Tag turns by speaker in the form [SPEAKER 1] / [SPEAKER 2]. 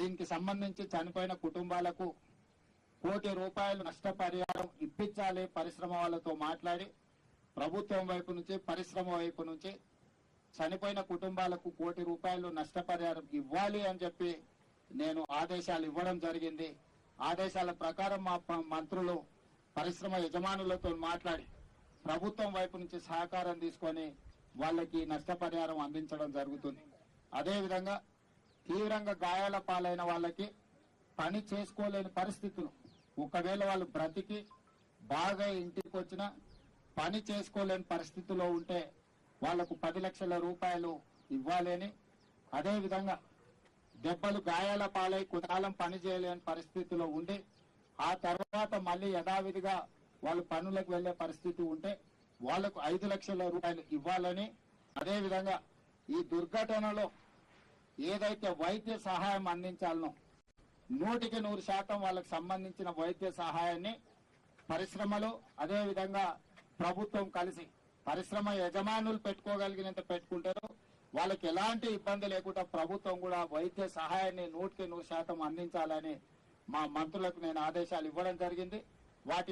[SPEAKER 1] దీనికి సంబంధించి చనిపోయిన కుటుంబాలకు కోటి రూపాయలు నష్టపరిహారం ఇప్పించాలి పరిశ్రమ వాళ్ళతో మాట్లాడి ప్రభుత్వం వైపు నుంచి పరిశ్రమ వైపు నుంచి చనిపోయిన కుటుంబాలకు కోటి రూపాయలు నష్టపరిహారం ఇవ్వాలి అని చెప్పి నేను ఆదేశాలు ఇవ్వడం జరిగింది. ఆదేశాల ప్రకారం మా మంత్రులు పరిశ్రమ యజమానులతో మాట్లాడి ప్రభుత్వం వైపు నుంచి సహకారం తీసుకొని వాళ్ళకి నష్టపరిహారం అందించడం జరుగుతుంది. అదేవిధంగా తీవ్రంగా గాయాల పాలైన వాళ్ళకి పని చేసుకోలేని పరిస్థితులు. ఒకవేళ వాళ్ళు బ్రతికి బాగా ఇంటికి వచ్చిన పని చేసుకోలేని పరిస్థితిలో ఉంటే వాళ్ళకు పది లక్షల రూపాయలు ఇవ్వాలని అదేవిధంగా దెబ్బలు గాయాల పాలై కొంతకాలం పని చేయలేని పరిస్థితిలో ఉండి ఆ తర్వాత మళ్ళీ యథావిధిగా వాళ్ళు పనులకు వెళ్ళే పరిస్థితి ఉంటే వాళ్ళకు ఐదు లక్షల రూపాయలు ఇవ్వాలని అదేవిధంగా ఈ దుర్ఘటనలో ఏదైతే వైద్య సహాయం అందించాలనో నూటికి నూరు శాతం వాళ్ళకి సంబంధించిన వైద్య సహాయాన్ని పరిశ్రమలు అదేవిధంగా ప్రభుత్వం కలిసి పరిశ్రమ యజమానులు పెట్టుకోగలిగినంత పెట్టుకుంటారు వాళ్ళకి ఎలాంటి ఇబ్బంది లేకుండా ప్రభుత్వం కూడా వైద్య సహాయాన్ని నూటికి నూరు శాతం అందించాలని మా మంత్రులకు నేను ఆదేశాలు ఇవ్వడం జరిగింది. వాటి